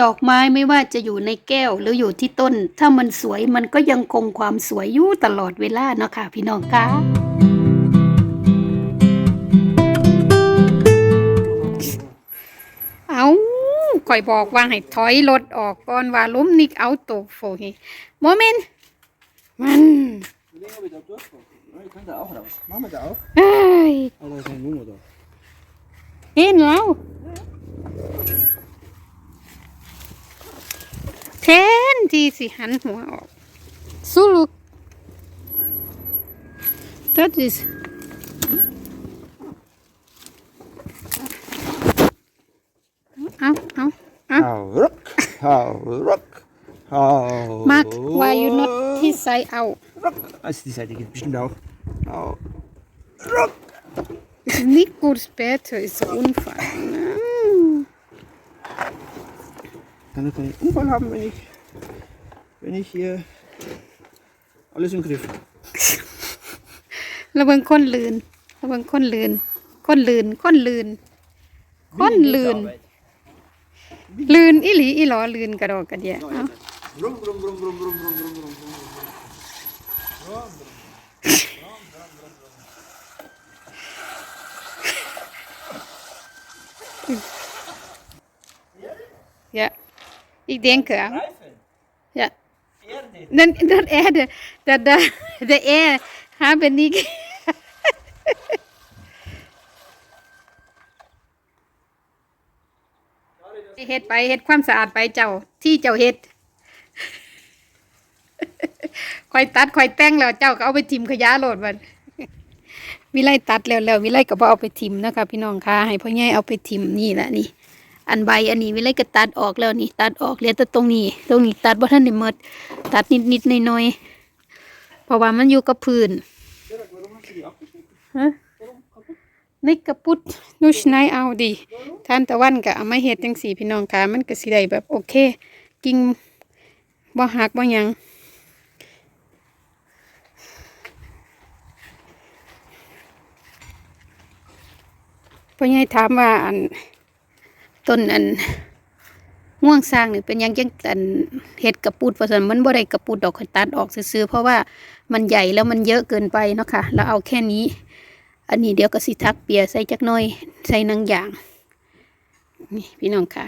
ดอกไม้ไม่ว่าจะอยู่ในแก้วหรืออยู่ที่ต้น ถ้ามันสวยมันก็ยังคงความสวยอยู่ตลอดเวลาเนาะค่ะพี่น้องคะเอาก่อยบอกว่าให้ถอยรถออกก่อนว่าล้มนิกเอาตกโฟฮีโมเมนต์มัน Den har vi tatt opp. Ja, Jeg kan ta av raus. Mamma ta av. เอ้ย Eller sånn nummer da. เห็นแล้ว แทนที่สิหันหัวออกสู้ลูก that is เอาเอาเอา Hau, rock. Hau, rock. Hau. Mark why you not his side out Rock. Also die Seite geht bestimmt auch. Hau. Rock. ist nicht gut später ist so Unfall Kann ich keinen Unfall haben, wenn ich, wenn ich hier alles im Griff habe. ระเบิงคนลืน ระเบิงคนลืนคนลืนคนลืนคนลืน ลืนอีหลีอีหลอลืนกระดอกกระเดียเอา Brum, brum, brum, brum, brum, brum, brum, brum, brum. Ja, ik denk ja. Reifen. Ja. Erde. Dan, dat er de, dat de, de er hebben niet. เฮ็ดไปเฮ็ดความสะอาดไปเจ้าที่เจ้าเฮ็ดคอยตัดคอยแต่งแล้วเจ้าก็เอาไปทิมขยะโหลดมันวิไลตัดแล้วแล้ววิไลก็บ่เอาไปทิมนะคะพี่น้องค่ะให้พ่อใหญ่เอาไปทิมนี่แหละนี่ อันใบอันนี้วิไลก็ตัดออกแล้วนี่ ตัดออกเหลือแต่ตรงนี้ ตรงนี้ตัดบ่ทันได้หมดตัดนิดนิดๆหน่อยๆเพราะว่ามันอยู่กับพื้นฮะในกระปุดนูชนายเอาดีท่านตะวันก็เอามาเฮ็ดจังสีพี่น้องค่ะมันก็สิได้แบบโอเค กิ่งบ่หักบ่หยังพ่อใหญ่ถามว่าอัน ต้นอันง่วงสร้างนี่เป็นยังจังอันเฮ็ดกระปุดเพราะฉะนั้นมันบ่ได้กระปุดดอกข่อยตัดออกซื่อเพราะว่ามันใหญ่แล้วมันเยอะเกินไปเนาะค่ะแล้วเอาแค่นี้ อันนี้เดี๋ยวก็สิทักเปียใส่จักน่อยใส่นังยางนี่พี่น้องค่ะ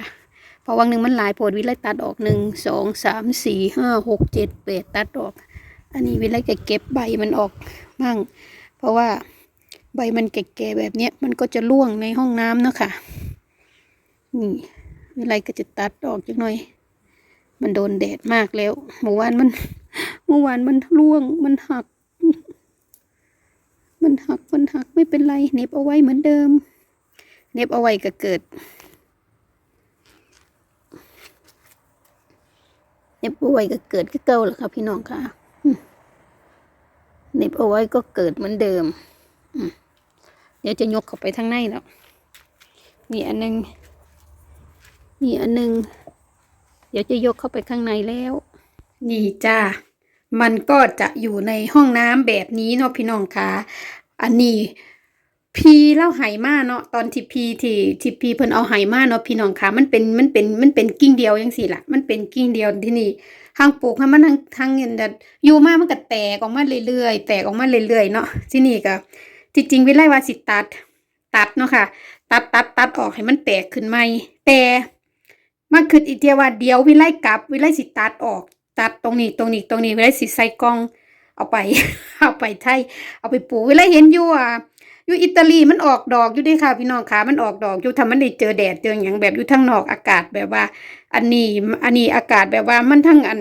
พราะวังหนึ่งมันหลายโพดวิไลตัดออกหนึ่งสองสามสี่ห้าหกเจ็ดแปดตัดออก อันนี้วิไลก็เก็บใบมันออกมั่งเพราะว่าใบมันแก่ๆแบบเนี้ยมันก็จะร่วงในห้องน้ำเนาะค่ะ นี่วิไลก็จะตัดออกจักหน่อย มันโดนแดดมากแล้ว เมื่อวานมัน เมื่อวานมันร่วง มันหัก มันหัก มันหักไม่เป็นไร เน็บเอาไว้เหมือนเดิม เน็บเอาไว้ก็เกิด เน็บเอาไว้ก็เกิดก็เก่าแหละค่ะพี่น้องค่ะเน็บเอาไว้ก็เกิดเหมือนเดิม เดี๋ยวจะยกเข้าไปทางในแล้วนี่อันหนึง นี่อันหนึง เดี๋ยวจะยกเข้าไปข้างในแล้ว นี่จ้ามันก็จะอยู่ในห้องน้ำแบบนี้เนาะพี่น้องคะอันนี้พีเล่าไหมาเนาะตอนที่พีที่ที่พีเพิ่นเอาไหมาเนาะพี่น้องคะมันเป็นมันเป็นมันเป็นกิ่งเดียวยังสิละมันเป็นกิ่งเดียวที่นี่ทางปลูกให้มันทางทางเงินดัดอยู่มามันก็แตกออกมาเรื่อยๆแตกออกมาเรื่อยๆเนาะที่นี่ก็ที่จริงวิไลว่าสิตัด ตัดเนาะค่ะ ตัดตัดตัดออกให้มันแตกขึ้นใหม่แต่ มาคิดอีเดียว่าเดี๋ยววิไลกลับ วิไลสิตัดออก ตัดตรงนี้ตรงนี้ตรงนี้วิไว้สิใส่กล่อง เอาไป เอาไปไทยเอาไปปลูกเวลเห็นอยู่อะอยู่อิตาลีมันออกดอกอยู่ด้วยค่ะพี่น้องขามันออกดอกอยู่ทำมันได้เจอแดดเจออย่างแบบอยู่ทางนอกอากาศแบบว่า อันนี้อันนี้อากาศแบบว่ามันทั้งอัน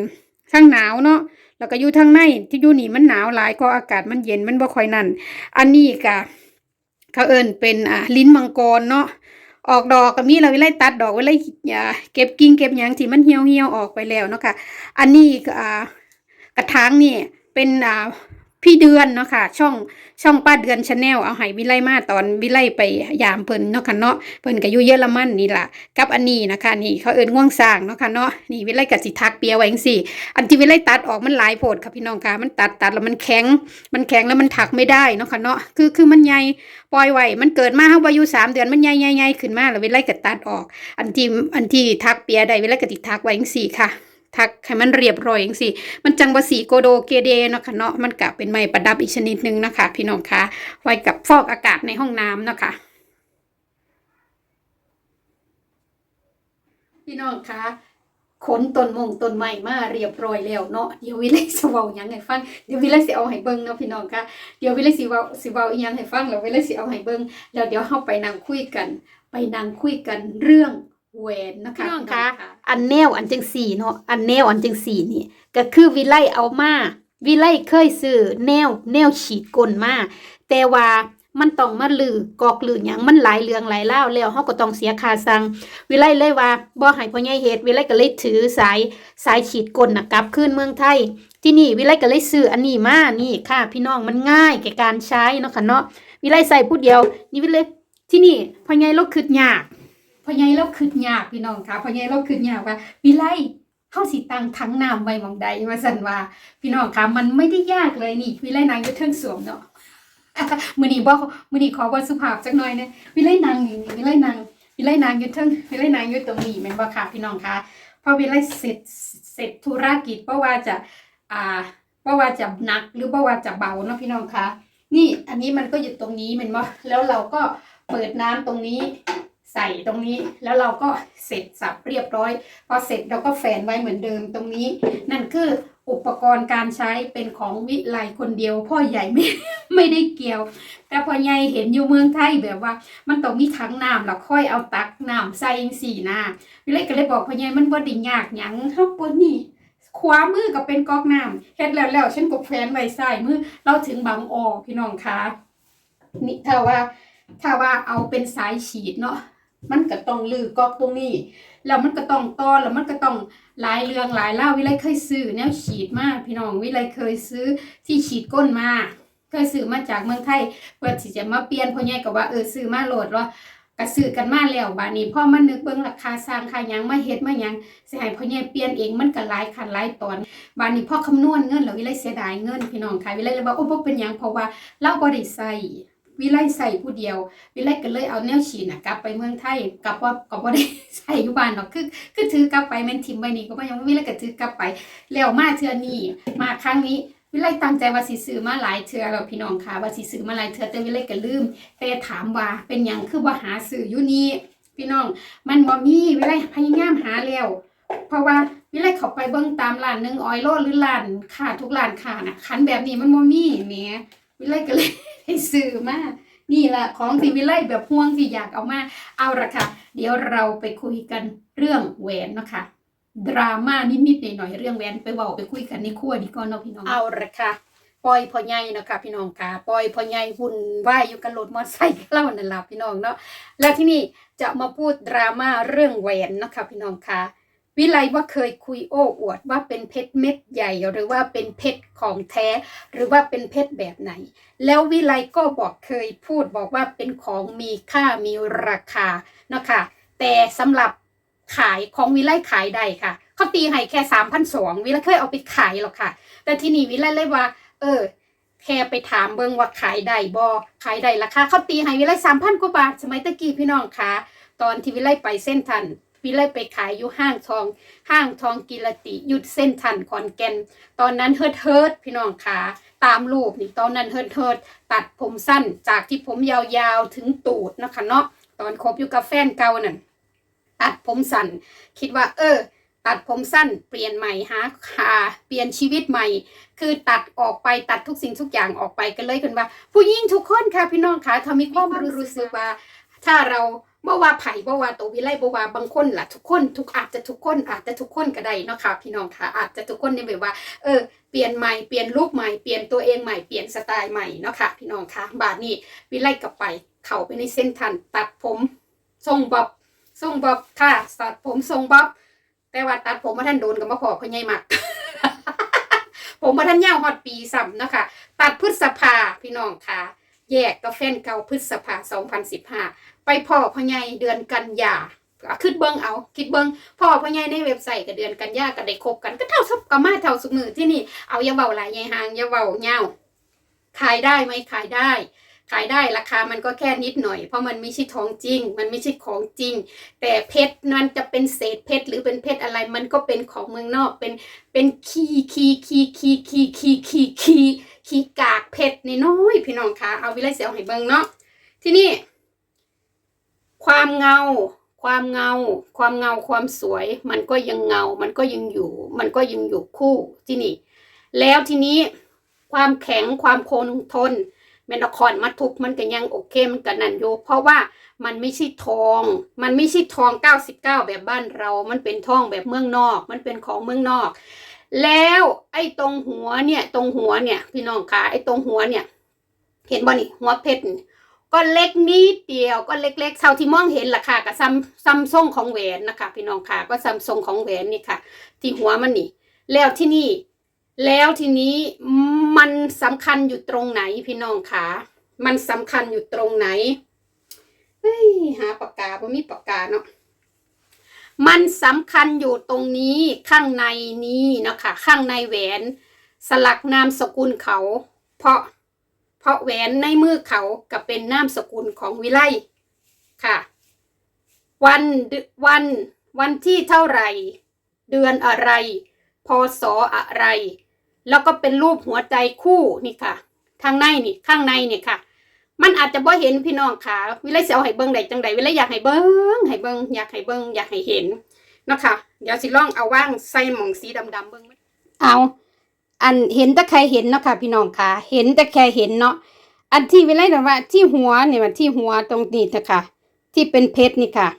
ทั้งหนาวเนาะแล้วก็อยู่ทางในที่อยู่นี่มันหนาวหลายก็อากาศมันเย็นมันบ่ค่อยนั่นอันนี้ก็เขาเอิ้นเป็นอะลิ้นมังกรเนาะ ออกดอกก็มีเราไล่ตัดดอกไว้ไล่อ่าเก็บกิ่งเก็บหยางที่มันเหี่ยวเหี่ยวออกไปแล้วเนาะค่ะ อันนี้ก็อ่ากระถางนี่เป็นอ่า พี่เดือนเนาะค่ะ ช่องช่องป้าเดือนชาแนลเอาให้วิไลมาตอนวิไลไปยามเพิ่นเนาะค่ะเนาะเพิ่นก็อยู่เยอรมันนี่ล่ะกับอันนี้นะคะนี่เขาเอิ้นง่วงสร้างเนาะค่ะเนาะนี่วิไลก็สิทักเปียไว้จังซี่ อันที่วิไลตัดออกมันหลายโพดค่ะพี่น้องค่ะมันตัดตัดแล้วมันแข็ง มันแข็งแล้วมันถักไม่ได้เนาะค่ะเนาะคือคือมันใหญ่ปล่อยไว้มันเกิดมาเฮาบ่อยู่สามเดือนมันใหญ่ใหญ่ขึ้นมาแล้ววิไลก็ตัดออก อันที่อันที่ทักเปียได้วิไลก็สิทักไว้จังซี่ค่ะ ทักให้มันเรียบร้อยจังซี่มันจังบ่สีโกโดเกเดเนาะค่ะเนาะมันก็เป็นไม้ประดับอีกชนิดหนึงนะคะ พี่น้องคะไว้กับฟอกอากาศในห้องน้ำเนาะค่ะพี่น้องคะขนต้นมงต้นไม้มาเรียบร้อยแล้วเนาะเดี๋ยววิไลสิเว้าหยังให้ฟังเดี๋ยววิไลสิเอาให้เบิ่งเนาะพี่น้องคะเดี๋ยววิไลสิเว้าสิเว้าอีหยังให้ฟังแล้ววิไลสิเอาให้เบิ่งแล้วเดี๋ยวเฮาไปนั่งคุยกัน ไปนั่งคุยกันเรื่อง แหวนนะคะพี่น้องคะอันแนวอันจังสี่เนาะอันแนวอันจังสี่นี่ก็คือวิไลเอามาวิไลเคยซื้อแนวแนวฉีดกลมาแต่ว่ามันต้องมาลือกอกลือหยังมันหลายเรื่องหลายเล่าวแล้วเฮาก็ต้องเสียค่าสั่งวิไลเลยว่าบ่ให้พ่อใหญ่เฮ็ดวิไลก็เลยถือสายสายฉีดกลน่ะกลับคืนเมืองไทย ที่นี่วิไลก็เลยซื้ออันนี้มานี่ค่ะ พี่น้องมันง่ายแก่การใช้เนาะค่ะเนาะวิไลใส่ผู้เดียว นี่วิไลที่นี่พ่อใหญ่เราคิดยาก พ่อใหญ่เราคิดยากพี่น้องค่ะพ่อใหญ่เราคิดยากว่าวิไลเฮาสิตังถังน้ำไว้มองใดว่าซั่นว่า พี่น้องค่ะมันไม่ได้ยากเลยนี่วิไลนางยู่เทิงสวมเนาะมือนี้บ่มื้อนีขอบ่สุภาพจักหน่อยนะวิไลนางนี่วิไลนางวิไลนางยู่เทิงวิไลนางยู่ตรงนี้แม่นบ่ค่ะพี่น้องค่ะพอวิไลเสร็จเสร็จธุรกิจบ่ว่าจะอ่าบ่ว่าจะหนักหรือบ่ว่าจะเบาเนาะพี่น้องค่ะนี่อันนี้มันก็อยู่ตรงนี้แม่นบ่แล้วเราก็เปิดน้ำตรงนี้ ใส่ตรงนี้แล้วเราก็เสร็จสับเรียบร้อย พอเสร็จเราก็แฝนไว้เหมือนเดิมตรงนี้ นั่นคืออุปกรณ์การใช้เป็นของวิไลคนเดียว พ่อใหญ่ไม่ไม่ได้เกี่ยว แต่พ่อใหญ่เห็นอยู่เมืองไทยแบบว่า มันต้องมีถังน้ำแล้วค่อยเอาตักน้ำใส่จังสี่นะวิไลก็เลยบอกพ่อใหญ่มันบ่ได้ยากหยังเฮาปนนี่ขวามือก็เป็นก๊อกน้ำเฮ็ดแล้วแล้วฉันก็แฝนไว้ใส่มือเราถึงบางออพี่น้องคะนี่ถ้าว่าถ้าว่าเอาเป็นสายฉีดเนาะ มันก็ต้องลือก๊อกตรงนี้แล้วมันก็ต้องต่อนแล้วมันก็ต้องหลายเรื่องหลายเล่าวิไลเคยซื้อแนวฉีดมากพี่น้องวิไลเคยซื้อที่ฉีดก้นมาเคยซื้อมาจากเมืองไทยเพื่อที่จะมาเปลี่ยนพ่อใหญ่ก็ว่าเออซื้อมาโหลดว่าก็ซื้อกันมาแล้วบาดนี้พ่อมานึกเบิ่งราคาสร้างค่ายังมาเฮ็ดมายังเสิให้พ่อใหญ่เปลี่ยนเองมันก็หลายคันหลายตอนบาดนี้พ่อคำนวณเงินแล้ววิไลเสียดายเงินพี่น้องค่ะวิไลเลยว่าโอ้บ่เป็นหยังเพราะว่าเราบ่ได้ใส่ วิไลใส่ผู้เดียว วิไลก็เลยเอาแนวฉีดน่ะกลับไปเมืองไทยกลับว่าก็บ่ได้ใส่อยู่บ้านหรอกคือคือถือกลับไปแม่นทิมไว้นี่ก็บ่ยังวิไลก็ถือกลับไปแล้วมาเทื่อนี้มาครั้งนี้วิไลตั้งใจว่าสิซื้อมาหลายเทื่อแล้วพี่น้องค่ะว่าสิซื้อมาหลายเทื่อแต่วิไลก็ลืมแต่ถามว่าเป็นหยังคือบ่หาซื้ออยู่นี่พี่น้อง มันบ่มีวิไลพยายามหาแล้วเพราะว่าวิไลเขาไปเบิ่งตามร้านหนึงออยโลหรือร้านค้าทุกร้านค้าน่ะคันแบบนี้มันบ่มีแหมวิไลก็เลย ได้ซื้อมานี่แหละของที่วิไลแบบห่วงที่อยากเอามา เอาละค่ะ เดี๋ยวเราไปคุยกันเรื่องแหวนนะคะดราม่านิดๆหน่อยๆเรื่องแหวนไปเว้าไปคุยกันในครัวดีก่อนเนาะพี่น้องเอาละค่ะปล่อยพ่อใหญ่เนาะค่ะพี่น้องค่ะปล่อยพ่อใหญ่หุ่นว่ายอยู่กันรถมอเตอร์ไซค์เล่านั่นล่ะพี่น้องเนาะแล้วที่นี่จะมาพูดดราม่าเรื่องแหวนเนาะค่ะพี่น้องค่ะ วิไลว่าเคยคุยโอ้อวดว่าเป็นเพชรเม็ดใหญ่ หรือว่าเป็นเพชรของแท้ หรือว่าเป็นเพชรแบบไหน แล้ววิไลก็บอกเคยพูดบอกว่าเป็นของมีค่ามีราคาเนาะค่ะแต่สำหรับขายของวิไลขายได้ค่ะเขาตีให้แค่สามพันสองวิไลเคยเอาไปขายหรอกค่ะ แต่ที่นี่วิไลเลยว่า เออแค่ไปถามเบิ่งว่าขายได้บ่ขายได้ราคาเขาตีให้วิไลสามพันกว่าบาทสมัยตะกี้พี่น้องคะตอนที่วิไลไปเส้นทัน วิไลไปขายอยู่ห้างทอง ห้างทองกิรติหยุดเส้นทันขอนแก่น ตอนนั้นเฮิดเฮิดพี่น้องค่ะตามรูปนี่ตอนนั้นเฮิดเฮิดตัดผมสั้นจากที่ผมยาวๆถึงตูดนะคะเนาะตอนคบอยู่กับแฟนเก่านั่นตัดผมสั้นคิดว่า เออ ตัดผมสั้นเปลี่ยนใหม่หาหาเปลี่ยนชีวิตใหม่ คือตัดออกไปตัดทุกสิ่งทุกอย่างออกไปกันเลยกันว่า ผู้หญิงทุกคนค่ะพี่น้องค่ะถ้ามีความรู้สึกว่า ถ้าเรา บ่ว่าไผ่บ่ว่าตัววิไลบ่ว่าบางคนล่ะทุกคนทุกอาจจะทุกคนอาจจะทุกคนก็ได้เนาะค่ะพี่น้องค่ะอาจจะทุกคนเนี่ยแบบว่าเออเปลี่ยนใหม่เปลี่ยนลุคใหม่เปลี่ยนตัวเองใหม่เปลี่ยนสไตล์ใหม่เนาะค่ะพี่น้องค่ะบาดนี้วิไลกลับไปเข้าไปในเส้นทันตัดผมทรงบ๊อบทรงบ๊อบค่ะตัดผมทรงบ๊อบแต่ว่าตัดผมมาท่านโดนกับมาพอพ่อใหญ่มักผมมาทันยาวฮอดปีซ้ำเนาะคะตัดพฤษภาพี่น้องค่ะ แยกกับแฟนเก่าพฤษภา2015ไปพ่อพ่อใหญ่เดือนกันยาคิดเบิ้งเอา คิดเบิ้งพ่อพ่อใหญ่ในเว็บไซต์กับเดือนกันยาก็ได้คบกันก็เท่าซับก็มาเท่าสุมือที่นี่เอาอย่าเบาหลายยายหางอย่าเบาเงาขายได้ไหมขายได้ ขายได้ราคามันก็แค่นิดหน่อย เพราะมันไม่ใช่ทองจริง มันไม่ใช่ของจริง แต่เพชรนั้นจะเป็นเศษเพชรหรือเป็นเพชรอะไรมันก็เป็นของเมืองนอกเป็นเป็นคีคีคีคีคีคีคีคีคีกากเพชรน้อยพี่น้องคะเอาวิไลเสียวให้เบิ่งเนาะที่นี่ ความเงา ความเงา ความเงาความสวย มันก็ยังเงา มันก็ยังอยู่ มันก็ยังอยู่คู่ที่นี่ แล้วทีนี้ความแข็งความคงทน แมนครมาทุบมันก็ยังโอเคมันก็นั่นอยู่เพราะว่ามันไม่ใช่ทอง มันไม่ใช่ทอง 99 แบบบ้านเรา มันเป็นทองแบบเมืองนอก มันเป็นของเมืองนอก แล้วไอ้ตรงหัวเนี่ย ตรงหัวเนี่ย พี่น้องคะไอ้ตรงหัวเนี่ย เห็นบ่นี่หัวเพชรก็เล็กนิดเดียวก็เล็กๆเท่าที่มองเห็นล่ะค่ะกับซัมซัมทรงของแหวนนะคะ พี่น้องค่ะก็ซัมทรงของแหวนนี่ค่ะ ที่หัวมันนี่ แล้วที่นี่ แล้วทีนี้มันสำคัญอยู่ตรงไหนพี่น้องคะมันสำคัญอยู่ตรงไหนเฮ้ยหาปากกาบ่มีปากกาเนาะมันสำคัญอยู่ตรงนี้ข้างในนี้นะคะข้างในแหวน สลักนามสกุลเขา เพราะเพราะแหวนในมือเขากับเป็นนามสกุลของวิไลค่ะ วันวันวันที่เท่าไหร่ เดือนอะไร พศอะไร แล้วก็เป็นรูปหัวใจคู่นี่ค่ะ ทางในนี่ข้างในนี่ค่ะ มันอาจจะบ่เห็นพี่น้องค่ะ วิไลเสียวให้เบิ้งได้จังใดวิไลอยากให้เบิ้งให้เบิ้งอยากให้เบิ้งอยากให้เห็นนะคะเดี๋ยวสิลองเอาว่างใส่หมองสีดำๆเบิ้งเอา อันเห็นแต่ใครเห็นเนาะค่ะพี่น้องค่ะ เห็นแต่แค่เห็นเนาะอันที่วิไลแต่ว่าที่หัวเนี่ยมันที่หัวตรงนี้นะคะที่เป็นเพชรนี่ค่ะ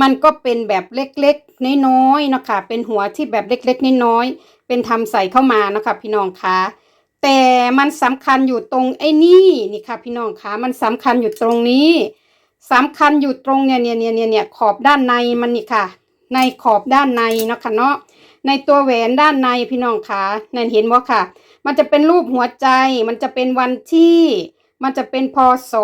มันก็เป็นแบบเล็กๆน้อยๆเนาะค่ะเป็นหัวที่แบบเล็กๆน้อยๆ เป็นทำใส่เข้ามาเนาะค่ะพี่น้องคะแต่มันสำคัญอยู่ตรงไอ้นี่นี่ค่ะพี่น้องคะมันสำคัญอยู่ตรงนี้สำคัญอยู่ตรงเนี่ยเนี่ยเนี่ยเนี่ยเนี่ยขอบด้านในมันนี่ค่ะ ในขอบด้านในเนาะคะเนาะในตัวแหวนด้านในพี่น้องคะนั่นเห็นว่าค่ะ มันจะเป็นรูปหัวใจ มันจะเป็นวันที่ มันจะเป็นพศ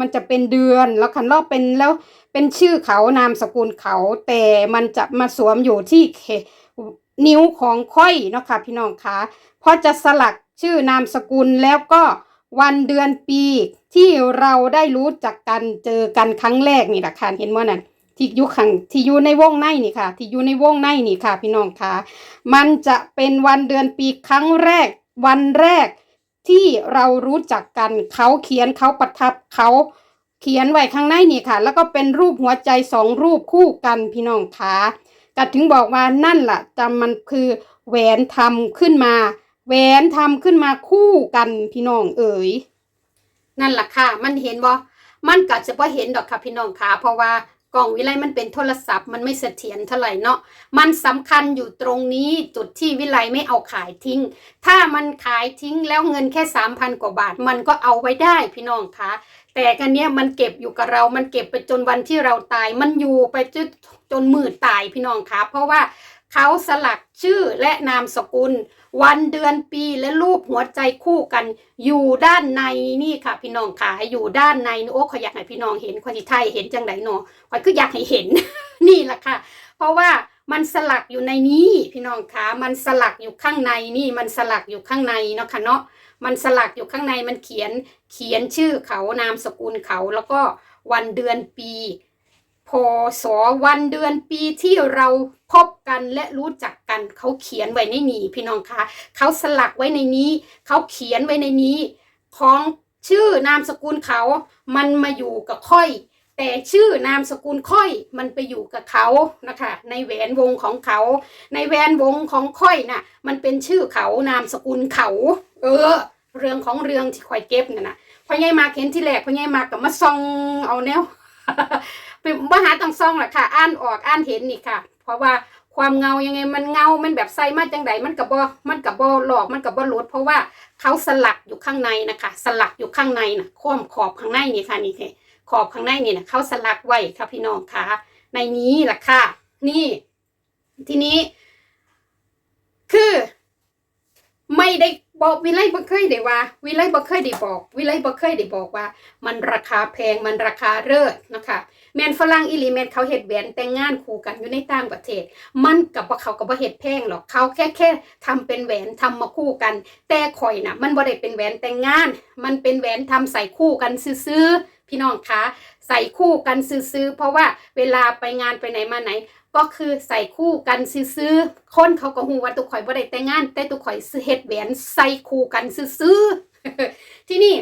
มันจะเป็นเดือนแล้วคันรอบเป็นแล้วเป็นชื่อเขานามสกุลเขา แต่มันจะมาสวมอยู่ที่เข นิ้วของค่อยเนาะค่ะพี่น้องคะเพราะจะสลักชื่อนามสกุลแล้วก็วันเดือนปีที่เราได้รู้จักกันเจอกันครั้งแรกนี่แหละค่ะเห็นว่านั่นที่อยู่ขังที่อยู่ในวงในนี่ค่ะ ที่อยู่ในวงในนี่ค่ะ พี่น้องคะมันจะเป็นวันเดือนปีครั้งแรก วันแรกที่เรารู้จักกันเขาเขียนเขาประทับเขาเขียนไว้ข้างในนี่ค่ะ แล้วก็เป็นรูปหัวใจสองรูปคู่กันพี่น้องคะ ก็ถึงบอกว่านั่นล่ะจำมันคือแหวนทำขึ้นมา แหวนทำขึ้นมาคู่กันพี่น้องเอ๋ยนั่นแหละค่ะ มันเห็นบ่มันก็จะพอเห็นดอกค่ะพี่น้องค่ะเพราะว่า กล่องวิไลมันเป็นโทรศัพท์มันไม่เสถียรเท่าไหร่เนาะมันสำคัญอยู่ตรงนี้จุดที่วิไลไม่เอาขายทิ้ง ถ้ามันขายทิ้งแล้วเงินแค่สามพันกว่าบาท มันก็เอาไว้ได้พี่น้องคะแต่กันเนี้ยมันเก็บอยู่กับเรา มันเก็บไปจนวันที่เราตาย มันอยู่ไปจนจนมืดตายพี่น้องคะเพราะว่า เขาสลักชื่อและนามสกุล วันเดือนปีและรูปหัวใจคู่กัน อยู่ด้านในนี่ค่ะ พี่น้องค่ะอยู่ด้านในโอ้ขอยอยากให้พี่น้องเห็นขอยสิไทยเห็นจังไดเนาะขอยคืออยากให้เห็น นี่แหละค่ะ เพราะว่ามันสลักอยู่ในนี้ พี่น้องคะมันสลักอยู่ข้างในนี่มันสลักอยู่ข้างในเนาะค่ะเนาะมันสลักอยู่ข้างในมันเขียนเขียนชื่อเขานามสกุลเขาแล้วก็วันเดือนปีพศวันเดือนปีที่เรา พบกันและรู้จักกันเขาเขียนไว้ในนี้พี่น้องคะเขาสลักไว้ในนี้ เขาเขียนไว้ในนี้ ของชื่อนามสกุลเขา มันมาอยู่กับค่อย แต่ชื่อนามสกุลค่อยมันไปอยู่กับเขานะคะ ในแหวนวงของเขา ในแหวนวงของค่อยน่ะ มันเป็นชื่อเขานามสกุลเขา เออ เรื่องของเรื่องที่ค่อยเก็บน่ะนะพ่อใหญ่มาเห็นที่แรกพ่อใหญ่มากับมาซองเอาแนวเป็นมหาต้องซองแหละค่ะ อ่านออกอ่านเห็นนี่ค่ะ ราะว่าความเงายังไงมันเงา มันแบบใส่มาจังไดมันกับบอมันกับบอหลอก มันกับบอลดเพราะว่าเขาสลักอยู่ข้างในนะคะ สลักอยู่ข้างในนะข้อมขอบข้างในนี่ค่ะนี่ค่ะขอบข้างในนี่นะเขาสลักไว้ค่ะพี่น้องค่ะ ในนี้แหละค่ะ นี่ ทีนี้ คือ ไม่ได้ บอกวิไลบ่เคยได้ว่า วิไลบ่เคยได้บอก วิไลบ่เคยได้บอกว่า มันราคาแพงมันราคาเลิศนะคะแมนฝรั่งอีหลีแมนเขาเฮ็ดแหวนแต่งงานคู่กันอยู่ในต่างประเทศ มันกับว่าเขาก็บ่เฮ็ดแพงหรอกเขาแค่แค่ทำเป็นแหวนทำมาคู่กัน แต่ข่อยน่ะ มันบ่ได้เป็นแหวนแต่งงาน มันเป็นแหวนทำใส่คู่กันซื้อๆพี่น้องคะใส่คู่กันซื้อๆเพราะว่าเวลาไปงานไปไหนมาไหน ก็คือใส่คู่กันซื้อๆคนเขาก็หูว่าตุกข่อยบ่ได้แต่งงาน แต่ตุกข่อยซื้อเฮ็ดแหวนใส่คู่กันซื้อๆที่นี่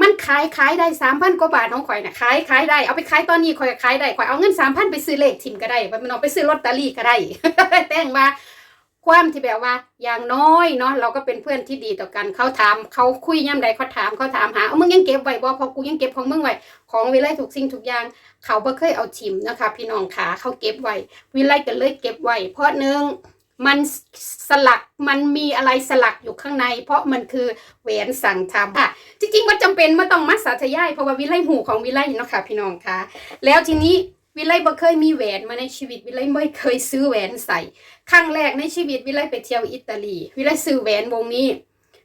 มันขายขายได้สามพันกว่าบาทของข่อยนะขายขายได้เอาไปขายตอนนี้ข่อยขายได้ข่อยเอาเงินสามพันไปซื้อเลขทิมก็ได้มันเอาไปซื้อลอตเตอรี่ก็ได้แต่งว่า ความที่แบบว่าอย่างน้อยเนาะเราก็เป็นเพื่อนที่ดีต่อกันเขาถามเขาคุยย่ำใดเขาถามเขาถามหาเอามึงยังเก็บไว้บ่พอกูยังเก็บของมึงไว้ของวิไลทุกสิ่งทุกอย่าง เขาบ่เคยเอาทิมนะคะ พี่น้องขาเขาเก็บไว้วิไลก็เลยเก็บไว้เพราะหนึ่งมันสลักมันมีอะไรสลักอยู่ข้างใน เพราะมันคือแหวนสั่งทำค่ะ จริงๆมันจำเป็นมาต้องมัดสาธยายเพราะว่าวิไลหูของวิไลเนาะค่ะพี่น้องคะแล้วทีนี้ วิไลบ่เคยมีแหวนมาในชีวิตวิไลไม่เคยซื้อแหวนใส่ครั้งแรกในชีวิตวิไลไปเที่ยวอิตาลีวิไลซื้อแหวนวงนี้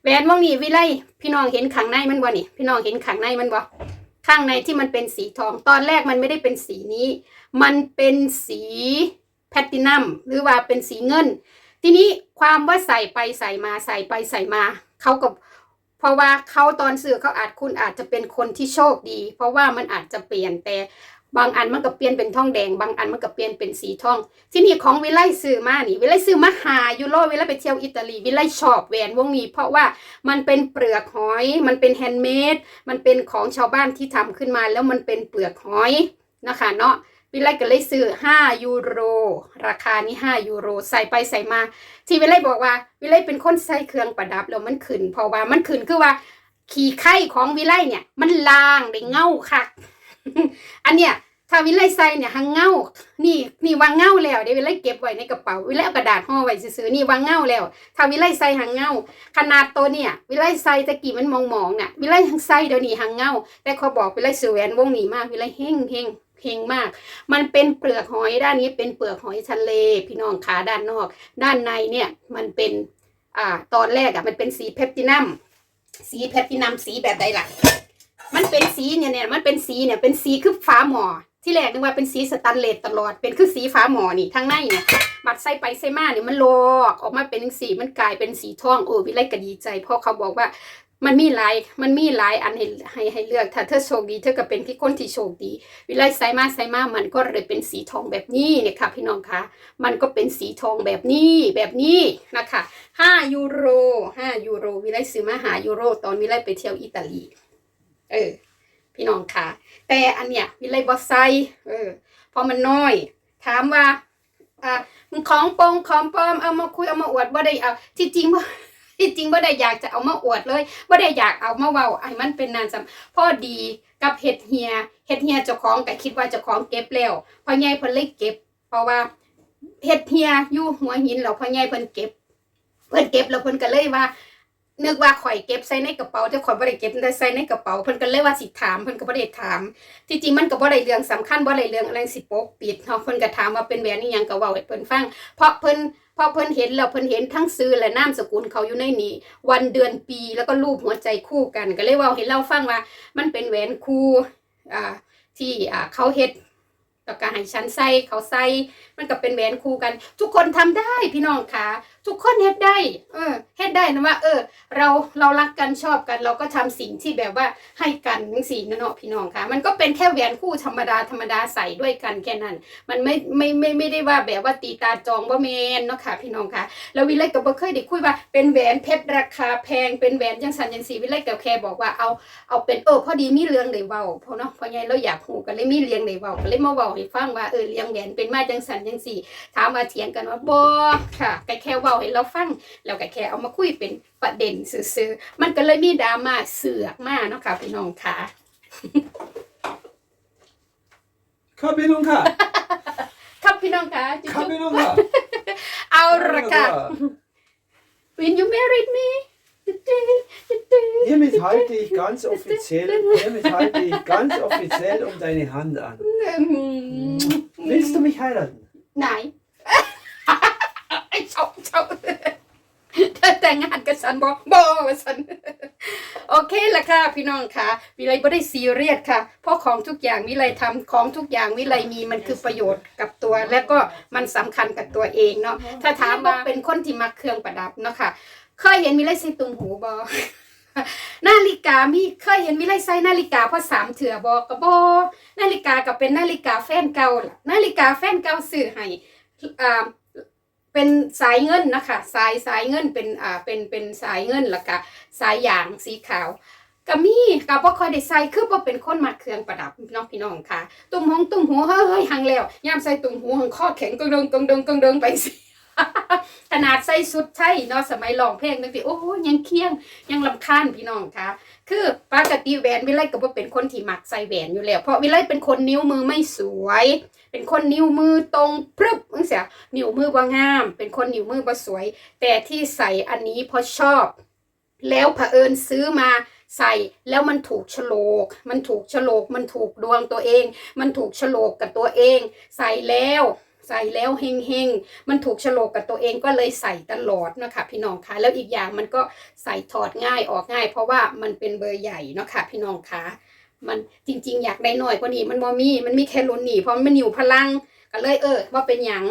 แหวนวงนี้วิไลพี่น้องเห็นข้างในมันบ่นี่ พี่น้องเห็นข้างในมันบ่ข้างในที่มันเป็นสีทอง ตอนแรกมันไม่ได้เป็นสีนี้ มันเป็นสีแพตตินัมหรือว่าเป็นสีเงิน ทีนี้ความว่าใส่ไปใส่มาใส่ไปใส่มาเขากับเพราะว่าเขาตอนซื้อเขาอาจคุณอาจจะเป็นคนที่โชคดี เพราะว่ามันอาจจะเปลี่ยนแต่ บางอันมันก็เปลี่ยนเป็นทองแดง บางอันมันก็เปลี่ยนเป็นสีทอง ที่นี่ของวิไลซื้อมานี่ วิไลซื้อมาหายูโรวิไลไปเที่ยวอิตาลี วิไลชอบแหวนวงนี้ เพราะว่ามันเป็นเปลือกหอย มันเป็นแฮนด์เมด มันเป็นของชาวบ้านที่ทำขึ้นมา แล้วมันเป็นเปลือกหอยนะคะเนาะวิไลก็เลยซื้อ 5 ยูโร ราคานี้ 5 ยูโร ใส่ไปใส่มา ที่วิไลบอกว่า วิไลเป็นคนใส่เครื่องประดับแล้วมันขึ้น เพราะว่ามันขึ้นคือว่า ขี่ไข่ของวิไลเนี่ย มันลางได้เงาคัก อันเนี้ยถ้าวิไลใส่เนี่ยหังเงานี่นี่วางเงาแล้วเดี๋ยววิไลเก็บไว้ในกระเป๋าวิไลเอากระดาษห่อไว้ซื้อๆนี่วางเงาแล้ว ถ้าวิไลใส่หังเงาขนาดตัวเนี่ยวิไลใส่ตะกี้มันมองมองๆน่ะวิไลหังใส่เดี๋ยวนี้หังเงาแต่เขาบอกวิไลซื้อแหวนวงนี้มากวิไลเฮงเฮงเฮงมาก มันเป็นเปลือกหอยด้านนี้เป็นเปลือกหอยทะเล พี่น้องขาด้านนอก ด้านในเนี่ยมันเป็นอ่าตอนแรกอะมันเป็นสีเพปตินัมสีแพลตินัมสีแบบใดล่ะ มันเป็นสีเนี่ยเนี่ยมันเป็นสีเนี่ยเป็นสีคือฟ้าหมอที่แรกนึกว่าเป็นสีสแตนเลสตลอดเป็นคือสีฟ้าหมอนี่ทางในเนี่ยบัดใส่ไปใส่มาเนี่ยมันลอกออกมาเป็นสีมันกลายเป็นสีทองโอ้วิไลก็ดีใจเพราะเขาบอกว่ามันมีหลายมันมีหลายอันให้ให้ให้เลือกถ้าเธอโชคดีเธอก็เป็นที่คนที่โชคดี วิไลใส่มาใส่มามันก็เลยเป็นสีทองแบบนี้เนี่ยค่ะพี่น้องคะมันก็เป็นสีทองแบบนี้แบบนี้นะคะห้ายูโรห้ายูโรวิไลซื้อมาหายูโร ตอนวิไลไปเที่ยวอิตาลี เออ พี่น้องค่ะ แต่อันเนี้ยวิไลบอใส่เออพราะมันน้อย ถามว่าอ่าของปองของปลอมเอามาคุยเอามาอวดว่าได้เอาที่จริงว่าที่จริงว่าได้อยากจะเอามาอวดเลยว่าได้อยากเอามาเว้าไอ้มันเป็นนานสำพอดีกับเห็ดเฮียเห็ดเฮียเจ้าของก็คิดว่าเจ้าของเก็บแล้วพอใหญ่เพิ่นเลยเก็บ เพราะว่าเห็ดเฮียอยู่หัวหินแล้วพอใหญ่เพิ่นเก็บ เพิ่นเก็บแล้วเพิ่นก็เลยว่า นึกว่าข่อยเก็บใส่ในกระเป๋าแต่ข่อยบ่ได้เก็บแต่ใส่ในกระเป๋าเพิ่นก็เลยว่าสิถามเพิ่นก็บ่ได้ถามที่จริงมันก็บ่ได้เรื่องสำคัญบ่ได้เรื่องอะไรสิปกปิดเนาะเพิ่นก็ถามว่าเป็นแหวนอีหยังก็เว้าให้เพิ่นฟัง เพราะเพิ่นเพราะเพิ่นเห็นแล้วเพิ่นเห็นทั้งซื้อและนามสกุลเขาอยู่ในนี้ วันเดือนปีแล้วก็รูปหัวใจคู่กัน ก็เลยเว้าให้เราฟังว่า มันเป็นแหวนคู่อ่าที่อ่าเขาเฮ็ด แล้วก็ให้ฉันใส่เขาใส่มันก็เป็นแหวนคู่กัน ทุกคนทำได้พี่น้องค่ะ ทุกคนเฮ็ดได้ เออเฮ็ดได้นะว่า เออ เราเรารักกันชอบกัน เราก็ทำสิ่งที่แบบว่าให้กันทั้งสี่นเนาะพี่น้องค่ะ มันก็เป็นแค่แหวนคู่ธรรมดาธรรมดาใส่ด้วยกันแค่นั้น มันไม่ไม่ไม่ไม่ได้ว่าแบบว่าตีตาจองว่าแมนเนาะค่ะ พี่น้องค่ะแล้ววิไลก็บ่เคยได้คุยว่าเป็นแหวนเพชรราคาแพงเป็นแหวนจังสันจังสีวิไลก็แค่บอกว่าเอาเอาเป็นเออพอดีมีเรื่องได้เว้าเพราะเนาะเพราะไงเราอยากหูก็เลยมีเรื่องได้เว้าก็เลยมาเว้าให้ฟังว่าเออเลี้ยงแหวนเป็นมาจังสันจังสีถามว่าเถียงกันว่าบ่ค่ะก็แค่เว้าให้เราฟังแล้วก็แค่เอามาคุยเป็นประเด็นซื่อๆมันก็เลยมีดราม่าเสือกมากเนาะค่ะพี่น้องค่ะ Kabinunga! ครับพี่น้องค่ะจุ๊บ Kabinunga! ๆเอาละค่ะ When you married me Hiermit halte ich ganz offiziell, hiermit halte ich ganz offiziell um deine Hand an. อืม Willst du mich heiraten? ไหนไอ้ชอบชอบแต่แต่แต่งงานกับฉันบอกบอว่าฉันโอเคละค่ะพี่น้องค่ะ วิไลไม่ได้ซีเรียสค่ะ เพราะของทุกอย่างวิไลทำของทุกอย่างวิไลมีมันคือประโยชน์กับตัว และก็มันสำคัญกับตัวเองเนาะถ้าถามว่าเป็นคนที่มักเครื่องประดับเนาะค่ะเคยเห็นวิไลใส่ตุงหูบอ นาฬิกามีเคยเห็นวิไลใส่นาฬิกาพราะสามเถื่อบอกระบอนาฬิกาก็เป็นนาฬิกาแฟนเก่าล่ะนาฬิกาแฟนเก่าซื้อให้อ่าเป็นสายเงินนะคะสายสายเงินเป็นอ่าเป็นเป็นสายเงินล้วก็สายยางสีขาวก็มีก็บ่ค่อยได้ใส่คือบ่เป็นคนมักเครื่องประดับน้องพี่น้องค่ะ ตุ้มหงตุ้มหูเฮ้ยหังแล้วยามใส่ตุ้มหูหังข้อแข็งกึงดงกึงดงกึงดงไปสิ ขนาดใส่สุดใช่เนาะสมัยร้องเพลงตั้งแต่โอ้ยยังเคียงยังลำคาญพี่น้องคะคือปกติแหวนวิไลก็บ่เป็นคนที่มักใส่แหวนอยู่แล้ว เพราะวิไลเป็นคนนิ้วมือไม่สวย เป็นคนนิ้วมือตรงพรึบจังซี่นิ้วมือบ่งาม เป็นคนนิ้วมือบ่สวย แต่ที่ใส่อันนี้เพราะชอบ แล้วเผอิญซื้อมาใส่แล้วมันถูกฉลก มันถูกฉลก มันถูกดวงตัวเอง มันถูกฉลกกับตัวเอง ใส่แล้ว ใส่แล้วเฮงเฮงๆมันถูกโฉลกกับตัวเองก็เลยใส่ตลอดนะคะพี่น้องคะแล้วอีกอย่างมันก็ใส่ถอดง่ายออกง่าย เพราะว่ามันเป็นเบอร์ใหญ่เนาะค่ะพี่น้องคะมันจริง ๆ อยากได้หน่อยกว่านี้มันมอมีมันมีแค่รุ่นนี้เพราะมันอยู่พลังก็เลยเออว่าเป็นหยัง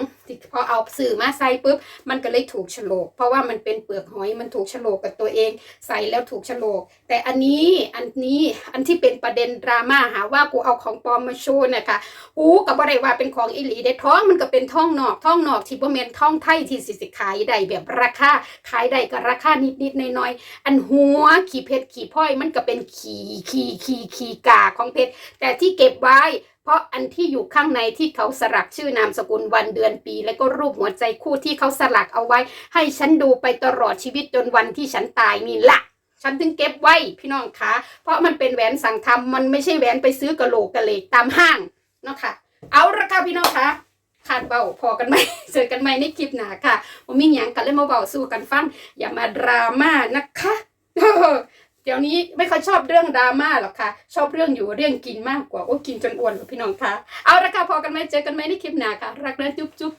พอเอาสื่อมาใส่ปุ๊บมันก็เลยถูกฉลก เพราะว่ามันเป็นเปลือกหอยมันถูกฉลกกับตัวเอง ใส่แล้วถูกฉลก แต่อันนี้อันนี้อันที่เป็นประเด็นดราม่าหาว่ากูเอาของปลอมมาโชว์นี่ยค่ะกูก็บ่ได้ว่าเป็นของอิหลีได้ท้องมันก็เป็นท่องนอกท่องนอกที่บ่แม่นท่องไทยที่สิสิขายได้แบบราคาขายได้ก็ราคานิดๆหน้อยๆอันหัวขี้เพชรขี้พลอยมันก็เป็นขี้ขี้ขี้ขี้กาของเพชรแต่ที่เก็บไว้ เพราะอันที่อยู่ข้างในที่เขาสลักชื่อนามสกุลวันเดือนปีและก็รูปหัวใจคู่ที่เขาสลักเอาไว้ ให้ฉันดูไปตลอดชีวิตจนวันที่ฉันตายนี่ละฉันถึงเก็บไว้พี่น้องคะเพราะมันเป็นแหวนสั่งทำมันไม่ใช่แหวนไปซื้อกะโหลกกะเหลกตามห้างเนาะค่ะ เอาละค่ะพี่น้องคะขาดเบาพอกันไหมเจอกันใหมในคลิปหน้าค่ะผมมีหยังกันเลยมาเบาสู้กันฟังอย่ามาดราม่านะคะ ดี๋ยวนี้ไม่ค่อยชอบเรื่องดราม่าหรอกค่ะ ชอบเรื่องอยู่เรื่องกินมากกว่าโอ้กินจนอ้วนพี่น้องคะเอาละค่ะพอกันไหมเจอกันไหมในคลิปหน้าค่ะ รักนะจุ๊บจุ๊บ